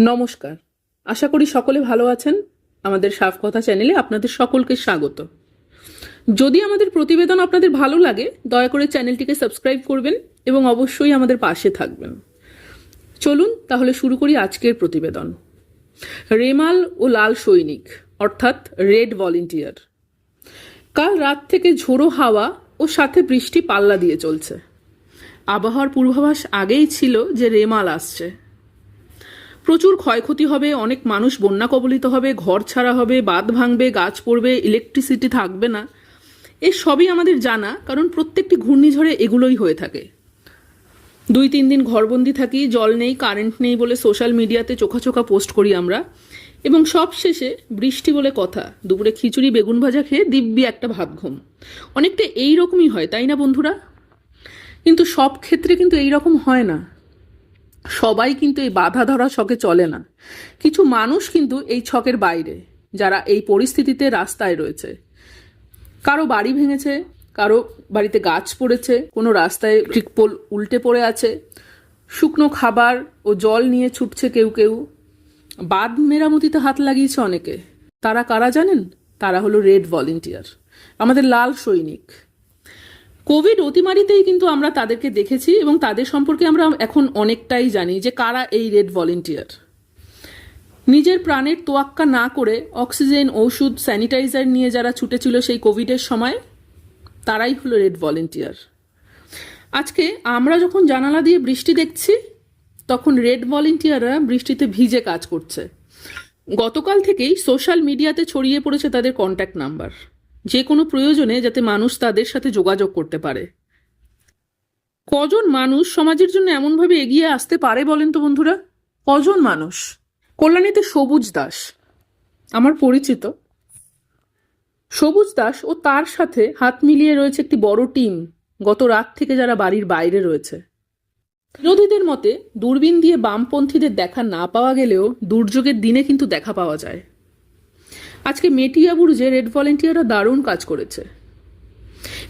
নমস্কার। আশা করি সকলে ভালো আছেন। আমাদের সাফ কথা চ্যানেলে আপনাদের সকলকে স্বাগত। যদি আমাদের প্রতিবেদন আপনাদের ভালো লাগে, দয়া করে চ্যানেলটিকে সাবস্ক্রাইব করবেন এবং অবশ্যই আমাদের পাশে থাকবেন। চলুন তাহলে শুরু করি আজকের প্রতিবেদন। রেমাল ও লাল সৈনিক, অর্থাৎ রেড ভলেন্টিয়ার। কাল রাত থেকে ঝোড়ো হাওয়া ও সাথে বৃষ্টি পাল্লা দিয়ে চলছে। আবহাওয়ার পূর্বাভাস আগেই ছিল যে রেমাল আসছে। প্রচুর ক্ষয়ক্ষতি হবে, অনেক মানুষ বন্যা কবলিত হবে, ঘর ছাড়া হবে, বাঁধ ভাঙবে, গাছ পড়বে ইলেকট্রিসিটি থাকবে না। এ সবই আমাদের জানা, কারণ প্রত্যেকটি ঘূর্ণিঝড়ে এগুলোই হয়ে থাকে। দুই তিন দিন ঘরবন্দি থাকি, জল নেই কারেন্ট নেই বলে সোশ্যাল মিডিয়াতে চোখা চোখা পোস্ট করি আমরা। এবং সব শেষে বৃষ্টি বলে কথা, দুপুরে খিচুড়ি, বেগুন ভাজা খেয়ে দিব্যি একটা ভাত ঘুম। অনেকটা এই রকমই হয়, তাই না বন্ধুরা? কিন্তু সব ক্ষেত্রে কিন্তু এই রকম হয় না। সবাই কিন্তু এই বাধা ধরা ছকে চলে না। কিছু মানুষ কিন্তু এই ছকের বাইরে, যারা এই পরিস্থিতিতে রাস্তায় রয়েছে। কারও বাড়ি ভেঙেছে, কারও বাড়িতে গাছ পড়েছে, কোনো রাস্তায় ট্রিকপোল উল্টে পড়ে আছে, শুকনো খাবার ও জল নিয়ে ছুটছে কেউ কেউ। বাঁধ মেরামতিতে হাত লাগিয়েছে অনেকে। তারা কারা জানেন? তারা হলো রেড ভলেন্টিয়ার, আমাদের লাল সৈনিক। কোভিড অতিমারিতেই কিন্তু আমরা তাদেরকে দেখেছি এবং তাদের সম্পর্কে আমরা এখন অনেকটাই জানি যে কারা এই রেড ভলেন্টিয়ার। নিজের প্রাণের তোয়াক্কা না করে অক্সিজেন, ওষুধ, স্যানিটাইজার নিয়ে যারা ছুটেছিল সেই কোভিডের সময়, তারাই হলো রেড ভলেন্টিয়ার। আজকে আমরা যখন জানালা দিয়ে বৃষ্টি দেখছি, তখন রেড ভলেন্টিয়াররা বৃষ্টিতে ভিজে কাজ করছে। গতকাল থেকেই সোশ্যাল মিডিয়াতে ছড়িয়ে পড়েছে তাদের কন্ট্যাক্ট নাম্বার। যে কোনো প্রয়োজনে যাতে মানুষ তাদের সাথে যোগাযোগ করতে পারে। কজন মানুষ সমাজের জন্য এমনভাবে এগিয়ে আসতে পারে বলেন তো বন্ধুরা? কজন মানুষ? কল্যাণীতে সবুজ দাস, আমার পরিচিত। সবুজ দাস ও তার সাথে হাত মিলিয়ে রয়েছে একটি বড় টিম, গত রাত থেকে যারা বাড়ির বাইরে রয়েছে। বিরোধীদের মতে দূরবীন দিয়ে বামপন্থীদের দেখা না পাওয়া গেলেও দুর্যোগের দিনে কিন্তু দেখা পাওয়া যায়। আজকে মেটিয়াবুরুজে রেড ভলেন্টিয়াররা দারুণ কাজ করেছে।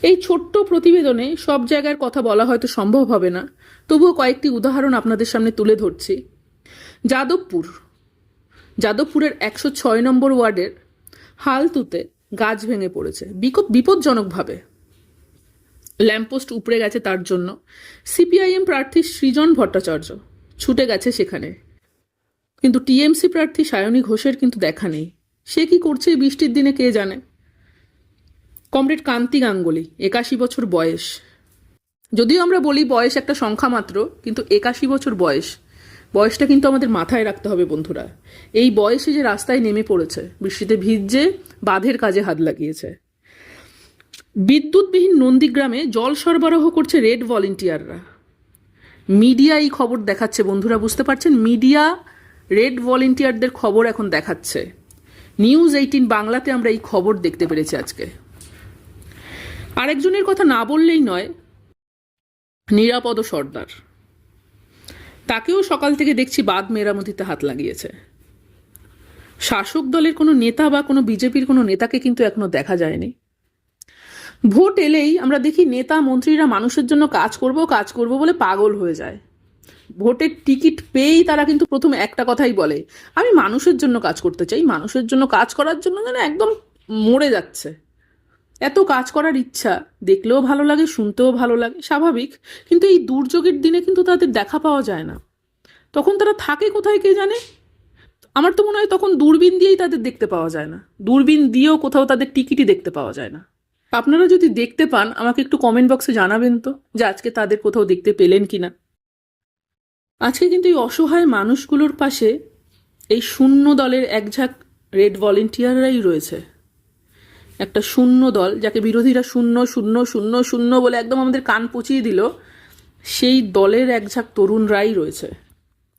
এই ছোট্ট প্রতিবেদনে সব জায়গার কথা বলা হয়তো সম্ভব হবে না, তবুও কয়েকটি উদাহরণ আপনাদের সামনে তুলে ধরছি। যাদবপুর। যাদবপুরের একশো ছয় নম্বর ওয়ার্ডের হালতুতে গাছ ভেঙে পড়েছে বিপজ্জনকভাবে। ল্যাম্পপোস্ট উপড়ে গেছে তার জন্য। সিপিআইএম প্রার্থী সৃজন ভট্টাচার্য ছুটে গেছে সেখানে। কিন্তু টিএমসি প্রার্থী সায়নী ঘোষের কিন্তু দেখা নেই। সে কি করছে এই বৃষ্টির দিনে কে জানে? কমরেড কান্তি গাঙ্গুলি, একাশি বছর বয়স। যদিও আমরা বলি বয়স একটা সংখ্যা মাত্র, কিন্তু একাশি বছর বয়স। বয়সটা কিন্তু আমাদের মাথায় রাখতে হবে বন্ধুরা। এই বয়সে যে রাস্তায় নেমে পড়েছে, বৃষ্টিতে ভিজে বাঁধের কাজে হাত লাগিয়েছে। বিদ্যুৎবিহীন নন্দীগ্রামে জল সরবরাহ করছে রেড ভলেন্টিয়াররা। মিডিয়া এই খবর দেখাচ্ছে বন্ধুরা, বুঝতে পারছেন? মিডিয়া রেড ভলেন্টিয়ারদের খবর এখন দেখাচ্ছে। নিউজ এইটিন বাংলাতে আমরা এই খবর দেখতে পেরেছি আজকে। আরেকজনের কথা না বললেই নয়, নিরাপদ সর্দার। তাকেও সকাল থেকে দেখছি বাদ মেরামতিতে হাত লাগিয়েছে। শাসক দলের কোনো নেতা বা কোনো বিজেপির কোনো নেতাকে কিন্তু এখনও দেখা যায়নি। ভোট এলেই আমরা দেখি নেতা মন্ত্রীরা মানুষের জন্য কাজ করব কাজ করব বলে পাগল হয়ে যায়। ভোটের টিকিট পেয়েই তারা কিন্তু প্রথম একটা কথাই বলে, আমি মানুষের জন্য কাজ করতে চাই, মানুষের জন্য কাজ করার জন্য যেন একদম মরে যাচ্ছে। এত কাজ করার ইচ্ছা, দেখলেও ভালো লাগে, শুনতেও ভালো লাগে, স্বাভাবিক, কিন্তু এই দুর্যোগের দিনে কিন্তু তাদের দেখা পাওয়া যায় না। তখন তারা থাকে কোথায় কে জানে? আমার তো মনে হয় তখন দূরবীন দিয়েই তাদের দেখতে পাওয়া যায় না। দূরবীন দিয়েও কোথাও তাদের টিকিটই দেখতে পাওয়া যায় না। আপনারা যদি দেখতে পান, আমাকে একটু কমেন্ট বক্সে জানাবেন তো, যে আজকে তাদের কোথাও দেখতে পেলেন কিনা। আজকে কিন্তু এই অসহায় মানুষগুলোর পাশে এই শূন্য দলের একঝাঁক রেড ভলেন্টিয়াররাই রয়েছে। একটা শূন্য দল যাকে বিরোধীরা শূন্য শূন্য শূন্য শূন্য বলে একদম আমাদের কান পচিয়ে দিল, সেই দলের একঝাঁক তরুণরাই রয়েছে।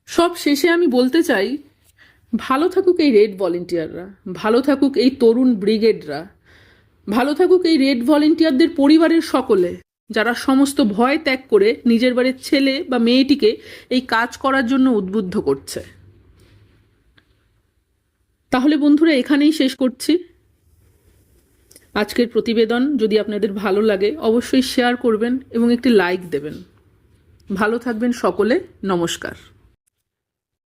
সব শেষে আমি বলতে চাই, ভালো থাকুক এই রেড ভলেন্টিয়াররা, ভালো থাকুক এই তরুণ ব্রিগেডরা, ভালো থাকুক এই রেড ভলেন্টিয়ারদের পরিবারের সকলে। যারা সমস্ত ভয় ত্যাগ করে নিজের বাড়ির ছেলে বা মেয়েটিকে এই কাজ করার জন্য উদ্বুদ্ধ করছে। তাহলে বন্ধুরা, এখানেই শেষ করছি। আজকের প্রতিবেদন যদি আপনাদের ভালো লাগে, অবশ্যই শেয়ার করবেন এবং একটি লাইক দেবেন। ভালো থাকবেন সকলে। নমস্কার।